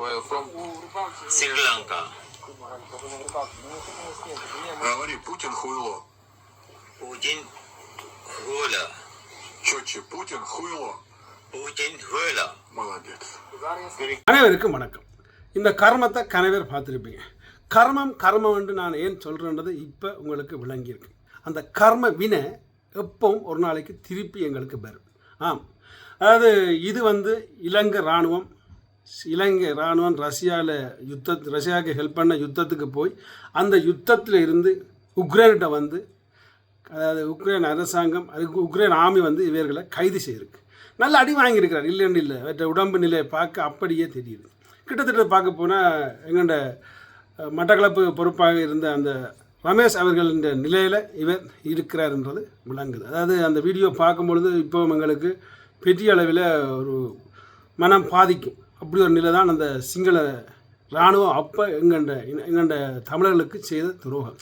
Where you from? Sri Lanka. Говори, Путин хуйло. Putin Hula. Четче, Путин хуйло. Putin Hula. Молодец. அனைவருக்கும் வணக்கம் இந்த கர்மத்தை கனவேர் பார்த்துருப்பீங்க கர்மம் கர்மம் என்று நான் ஏன் சொல்கிறேன்றது இப்போ உங்களுக்கு விளங்கியிருக்கு அந்த கர்ம வினை எப்பவும் ஒரு நாளைக்கு திருப்பி எங்களுக்கு வரும் ஆம் அதாவது இது வந்து இலங்கை இராணுவம் இலங்கை இராணுவம் ரஷ்யாவில் யுத்த ரஷ்யாவுக்கு ஹெல்ப் பண்ண யுத்தத்துக்கு போய் அந்த யுத்தத்தில் இருந்து உக்ரைன்கிட்ட வந்து அதாவது உக்ரைன் அரசாங்கம் அதுக்கு உக்ரைன் ஆமி வந்து இவர்களை கைது செய்திருக்கு நல்ல அடி வாங்கியிருக்கிறார். இல்லைன்னு இல்லை. அவற்றை உடம்பு நிலையை பார்க்க அப்படியே தெரியுது. கிட்டத்தட்ட பார்க்க போனால் எங்கள்ட மட்டக்களப்பு பொறுப்பாக இருந்த அந்த ரமேஷ் அவர்களின் நிலையில் இவர் இருக்கிறார்ன்றது விளங்குது. அதாவது அந்த வீடியோ பார்க்கும்பொழுது இப்போ எங்களுக்கு பெரிய அளவில் ஒரு மனம் பாதிக்கும். அப்படி ஒரு நிலை தான் அந்த சிங்கள இராணுவம் அப்போ எங்கண்ட எங்கண்ட தமிழர்களுக்கு செய்த துரோகம்.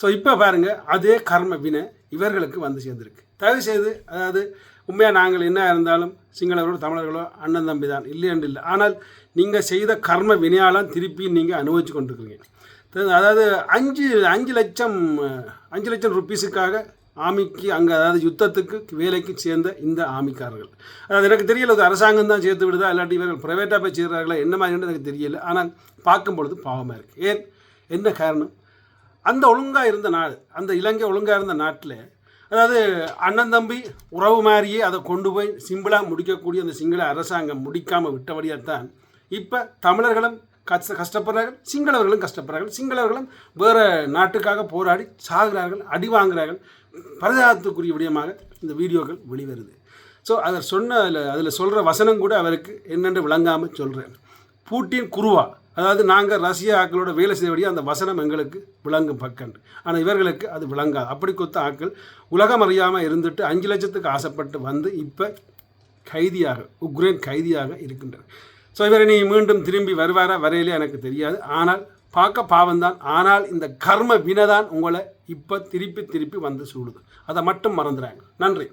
ஸோ இப்போ பாருங்கள் அதே கர்ம வினை இவர்களுக்கு வந்து சேர்ந்துருக்கு. தயவு செய்து அதாவது உண்மையாக நாங்கள் என்ன இருந்தாலும் சிங்களவர்களோ தமிழர்களோ அண்ணன் தம்பி தான் இல்லையென்று இல்லை. ஆனால் நீங்கள் செய்த கர்ம வினையாலாம் திருப்பி நீங்கள் அனுபவிச்சு கொண்டிருக்கிறீங்க. அதாவது அஞ்சு அஞ்சு லட்சம் அஞ்சு லட்சம் ருப்பீஸுக்காக ஆமிக்கு அங்கே அதாவது யுத்தத்துக்கு வேலைக்கு சேர்ந்த இந்த ஆமிக்காரர்கள். அதாவது எனக்கு தெரியல அது அரசாங்கம் தான் சேர்த்து விடுதா இல்லாட்டி இவர்கள் ப்ரைவேட்டாக போய் சேர்றாங்களா என்ன மாதிரின்னு எனக்கு தெரியல. ஆனால் பார்க்கும் பொழுது பாவமாக இருக்குது ஏன்? என்ன காரணம்? அந்த ஒழுங்காக இருந்த நாடு அந்த இலங்கை ஒழுங்காக இருந்த நாட்டில் அதாவது அண்ணன் தம்பி உறவு மாதிரியே அதை கொண்டு போய் சிம்பிளாக முடிக்கக்கூடிய அந்த சிங்கள அரசாங்கம் முடிக்காமல் விட்டபடியாக தான் இப்போ தமிழர்களும் கஷ்ட கஷ்டப்படுறார்கள் சிங்களவர்களும் கஷ்டப்படுறார்கள். சிங்களவர்களும் வேறு நாட்டுக்காக போராடி சாகுகிறார்கள் அடி வாங்குகிறார்கள் பரிதாபத்துக்குரிய விடயமாக இந்த வீடியோக்கள் வெளிவருது. ஸோ அவர் சொன்ன அதில் அதில் சொல்கிற வசனம் கூட அவருக்கு என்னென்று விளங்காமல் சொல்கிறேன் பூட்டின் குருவா அதாவது நாங்கள் ரஷ்ய ஆக்களோட வேலை செய்யக்கூடிய அந்த வசனம் எங்களுக்கு விளங்கும் பக்கண்டு ஆனால் இவர்களுக்கு அது விளங்காது. அப்படி கொத்த ஆக்கள் உலகம் அறியாமல் இருந்துட்டு அஞ்சு லட்சத்துக்கு ஆசைப்பட்டு வந்து இப்போ கைதியாக உக்ரைன் கைதியாக இருக்கின்றனர். ஸோ இவர் நீ மீண்டும் திரும்பி வருவாரா? வரையிலே எனக்கு தெரியாது. ஆனால் பார்க்க பாவம்தான். ஆனால் இந்த கர்ம வினைதான் உங்களை இப்போ திருப்பி திருப்பி வந்து சூடுது. அதை மட்டும் மறந்துடுறாங்க நன்றி.